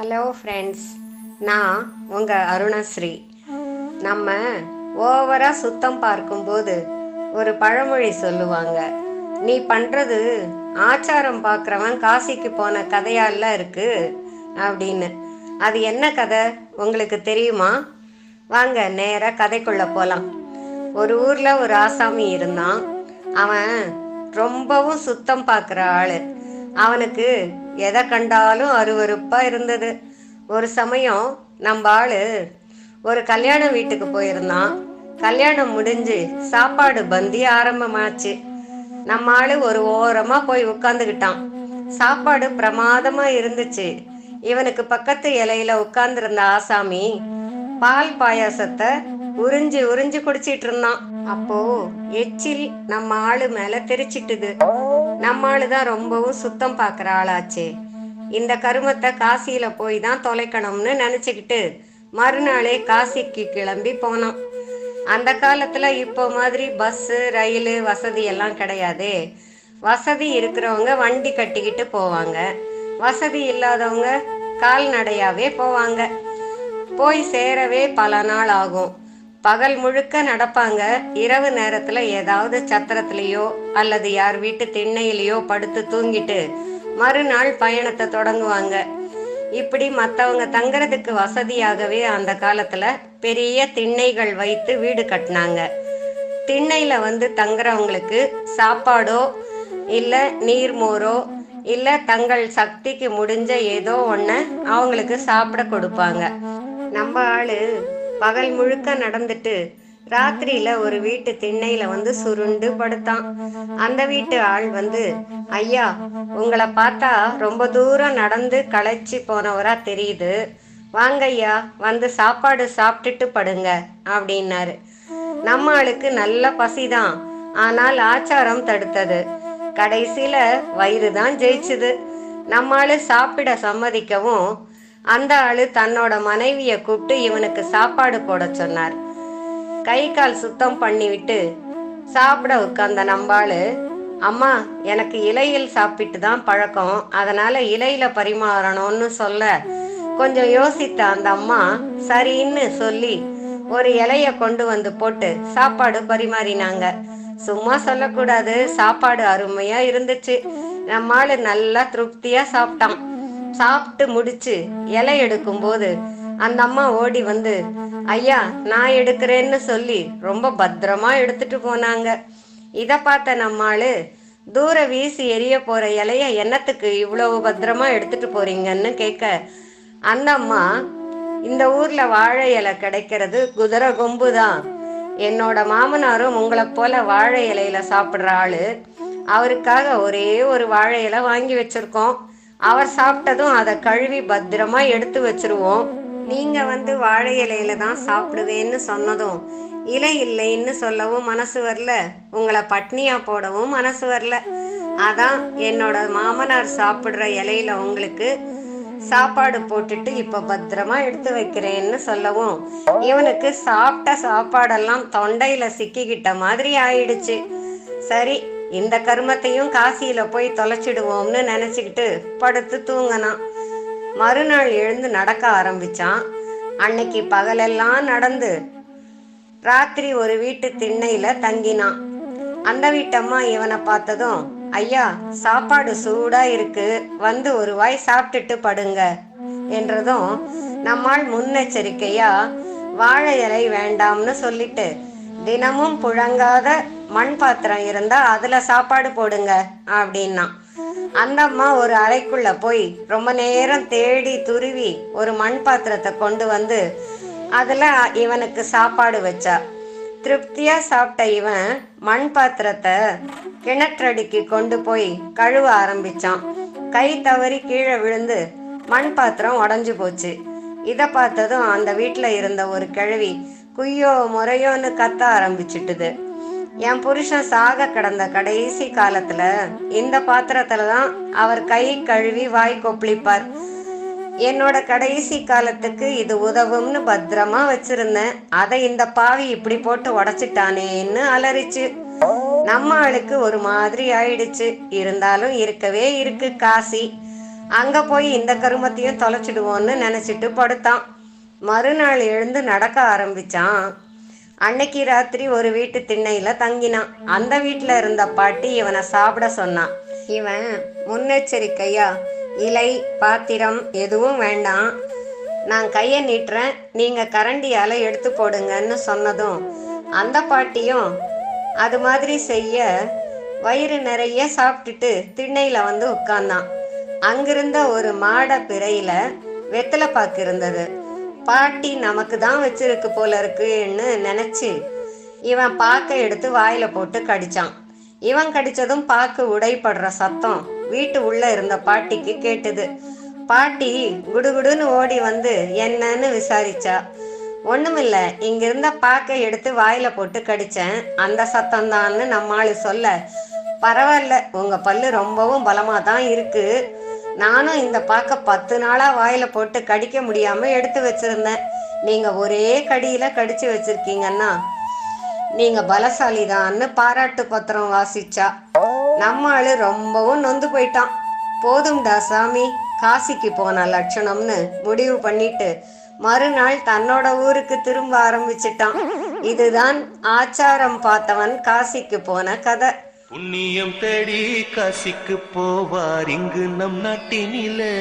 Hello friends நான் உங்கள் அருணஸ்ரீ. நம்ம ஓவராக சுத்தம் பார்க்கும்போது ஒரு பழமொழி சொல்லுவாங்க. நீ பண்ணுறது ஆச்சாரம் பார்க்குறவன் காசிக்கு போன கதையால இருக்கு அப்படின்னு. அது என்ன கதை? உங்களுக்கு தெரியுமா? வாங்க நேராக கதைக்குள்ளே போகலாம் ஒரு ஊரில் ஒரு ஆசாமி இருந்தான். அவன் ரொம்பவும் சுத்தம் பார்க்குற ஆள். அவனுக்கு எதை கண்டாலும் அருவறுப்பா இருந்தது. ஒரு சமயம் நம்ம ஆளு ஒரு கல்யாண வீட்டுக்கு போயிருந்தான். கல்யாணம் முடிஞ்சு சாப்பாடு பந்தி ஆரம்பமாச்சு. நம்ம ஆளு ஒரு ஓரமா போய் உட்காந்துக்கிட்டான் சாப்பாடு பிரமாதமா இருந்துச்சு. இவனுக்கு பக்கத்து இலையில உட்கார்ந்திருந்த ஆசாமி பால் பாயாசத்தை உறிஞ்சு உறிஞ்சு குடிச்சிட்டு இருந்தான் அப்போ எச்சில் நம்ம ஆளு மேல தெரிச்சிட்டுது. நம்ம ஆளு தான் ரொம்பவும் சுத்தம் பாக்குற ஆளாச்சே. இந்த கருமத்தை காசியில போய் தான் தொலைக்கணும்னு நினச்சிக்கிட்டு மறுநாளே காசிக்கு கிளம்பி போனான். அந்த காலத்துல இப்போ மாதிரி பஸ்ஸு ரயில் வசதி எல்லாம் கிடையாது. வசதி இருக்கிறவங்க வண்டி கட்டிக்கிட்டு போவாங்க. வசதி இல்லாதவங்க கால்நடையாவே போவாங்க. போய் சேரவே பல நாள் ஆகும். பகல் முழுக்க நடப்பாங்க. இரவு நேரத்துல ஏதாவது சத்திரத்திலேயோ அல்லது யார் வீட்டு திண்ணையிலேயோ படுத்து தூங்கிட்டு மறுநாள் பயணத்தை தொடங்குவாங்க. இப்படி மற்றவங்க தங்கறதுக்கு வசதியாகவே அந்த காலத்துல பெரிய திண்ணைகள் வைத்து வீடு கட்டினாங்க. திண்ணையில வந்து தங்குறவங்களுக்கு சாப்பாடோ இல்லை நீர்மோரோ இல்லை தங்கள் சக்திக்கு முடிஞ்ச ஏதோ ஒன்று அவங்களுக்கு சாப்பிட கொடுப்பாங்க. நம்ம ஆளு பகல் முழுக்க நடந்துட்டு ராத்திரியில ஒரு வீட்டு திண்ணையில வந்து சுருண்டு படுத்தான். அந்த வீட்டு ஆள் வந்து ஐயா உங்களை பார்த்தா ரொம்ப தூரம் நடந்து களைச்சி போனவரா தெரியுது. வாங்க ஐயா வந்து சாப்பாடு சாப்பிட்டுட்டு படுங்க அப்படின்னாரு. நம்ம ஆளுக்கு நல்ல பசிதான். ஆனால் ஆச்சாரம் தடுத்தது. கடைசியில வயிறு தான் ஜெயிச்சுது. நம்மளு சாப்பிட சம்மதிக்கவும் அந்த ஆளு தன்னோட மனைவிய கூப்பிட்டு இவனுக்கு சாப்பாடு போட சொன்னார். கை கால் சுத்தம் பண்ணிவிட்டு சாப்பிட உட்கார்ந்த நம்பாளு அம்மா எனக்கு இலையில் சாப்பிட்டு தான் பழக்கம். அதனால இலையில பரிமாறணும்னு சொல்ல கொஞ்சம் யோசித்த அந்த அம்மா சரின்னு சொல்லி ஒரு இலைய கொண்டு வந்து போட்டு சாப்பாடு பரிமாறினாங்க. சும்மா சொல்லக்கூடாது. சாப்பாடு அருமையா இருந்துச்சு. நம்மாளு நல்லா திருப்தியா சாப்பிட்டான். சாப்பிட்டு முடிச்சு இலை எடுக்கும் போது அந்த அம்மா ஓடி வந்து ஐயா நான் எடுக்கிறேன்னு சொல்லி ரொம்ப பத்திரமா எடுத்துட்டு போனாங்க. இதை பார்த்த நம்மாளு தூர வீசி எரிய போற இலைய என்னத்துக்கு இவ்வளவு பத்திரமா எடுத்துட்டு போறீங்கன்னு கேட்க அந்த அம்மா இந்த ஊர்ல வாழை இலை கிடைக்கிறது குதிரை கொம்பு தான் என்னோட மாமனாரும் உங்களை போல வாழை இலையில சாப்பிட்ற ஆளு அவருக்காக ஒரே ஒரு வாழை இலை வாங்கி வச்சிருக்கோம். அவர் சாப்பிட்டதும் அதை கழுவி பத்திரமா எடுத்து வச்சிருவோம். நீங்க வந்து வாழை இலையில தான் சாப்பிடுவேன்னு சொன்னதும் இலை இல்லைன்னு சொல்லவும் மனசு வரல. உங்களை பட்னியா போடவும் மனசு வரல. அதான் என்னோட மாமனார் சாப்பிடுற இலையில உங்களுக்கு சாப்பாடு போட்டுட்டு இப்ப பத்திரமா எடுத்து வைக்கிறேன்னு சொல்லவும் இவனுக்கு சாப்பிட்ட சாப்பாடெல்லாம் தொண்டையில சிக்கிக்கிட்ட மாதிரி ஆயிடுச்சு. சரி இந்த கருமத்தையும் காசியில போய் தொலைச்சிடுவோம்னு நினைச்சுக்கிட்டு படுத்து தூங்கினான். மறுநாள் எழுந்து நடக்க ஆரம்பிச்சான். அன்னைக்கு பகலெல்லாம் நடந்து ராத்திரி ஒரு வீட்டு திண்ணையில தங்கினான். அந்த வீட்டம்மா இவனை பார்த்ததும் ஐயா சாப்பாடு சூடா இருக்கு. வந்து ஒரு வாய் சாப்பிட்டுட்டு படுங்க என்றதும் நம்மால் முன்னெச்சரிக்கையா வாழை இலை வேண்டாம்னு சொல்லிட்டு தினமும் புழங்காத மண் பாத்திரம் இருந்தா அதுல சாப்பாடு போடுங்க அப்படின்னா. அந்த அம்மா ஒரு அறைக்குள்ள போய் ரொம்ப நேரம் தேடி துருவி ஒரு மண் பாத்திரத்தை கொண்டு வந்து அதுல இவனுக்கு சாப்பாடு வச்சா. திருப்தியா சாப்பிட்ட இவன் மண் பாத்திரத்தை கிணற்றடிக்கு கொண்டு போய் கழுவ ஆரம்பிச்சான். கை தவறி கீழே விழுந்து மண் பாத்திரம் உடஞ்சு போச்சு. இதை பார்த்ததும் அந்த வீட்டில் இருந்த ஒரு கிழவி குய்யோ முறையோன்னு கத்த ஆரம்பிச்சிட்டுது. என் புருஷன் சாக கிடந்த கடைசி காலத்துல இந்த பாத்திரத்துல தான் அவர் கை கழுவி வாய் கொப்பளிப்பார். என்னோட கடைசி காலத்துக்கு இது உதவும்னு பத்திரமா வச்சிருந்தேன். அதை இந்த பாவி இப்படி போட்டு உடச்சிட்டானேன்னு அலறிச்சு. நம்ம ஆளுக்கு ஒரு மாதிரி ஆயிடுச்சு. இருந்தாலும் இருக்கவே இருக்கு காசி. அங்க போய் இந்த கருமத்தையும் தொலைச்சிடுவோன்னு நினைச்சிட்டு படுத்தான். மறுநாள் எழுந்து நடக்க ஆரம்பிச்சான். அன்னைக்கு ராத்திரி ஒரு வீட்டு திண்ணையில தங்கினான். அந்த வீட்டுல இருந்த பாட்டி இவனை சாப்பிட சொன்னான். இவன் முன்னெச்சரிக்கையா? இலை பாத்திரம் எதுவும் வேண்டாம். நான் கையை நீட்டுறேன். நீங்க கரண்டியால எடுத்து போடுங்கன்னு சொன்னதும் அந்த பாட்டியும் அது மாதிரி செய்ய வயிறு நிறைய சாப்பிட்டுட்டு திண்ணையில வந்து உட்கார்ந்தான். அங்கிருந்த ஒரு மாட பிறையில வெத்தலை பாக்கு இருந்தது. பாட்டி நமக்கு தான் வச்சிருக்கு போல இருக்குன்னு நினைச்சு இவன் பாக்கை எடுத்து வாயில போட்டு கடிச்சான். இவன் கடிச்சதும் பாக்கு உடைப்படுற சத்தம் வீட்டு உள்ள இருந்த பாட்டிக்கு கேட்டது. பாட்டி குடுகுடுன்னு ஓடி வந்து என்னன்னு விசாரிச்சா. ஒண்ணுமில்ல இங்க இருந்த பாக்கை எடுத்து வாயில போட்டு கடிச்சேன். அந்த சத்தம் தான்னு நம்மாளு சொல்ல. பரவாயில்ல உங்க பல்லு ரொம்பவும் பலமா தான் இருக்கு. நானும் இந்த பாக்க பத்து நாளா வாயில போட்டு கடிக்க முடியாம எடுத்து வச்சிருந்தேன். நீங்க ஒரே கடியில கடிச்சு வச்சிருக்கீங்கன்னா நீங்க பலசாலிதான்னு பாராட்டு பத்திரம் வாசிச்சா. நம்ம ஆளு ரொம்பவும் நொந்து போயிட்டான். போதும்டா சாமி காசிக்கு போன லட்சணம்னு முடிவு பண்ணிட்டு மறுநாள் தன்னோட ஊருக்கு திரும்ப ஆரம்பிச்சிட்டான். இதுதான் ஆச்சாரம் பார்த்தவன் காசிக்கு போன கதை. புண்ணியம் தேடி காசிக்கு போவார் இங்கு நம் நாட்டினிலே.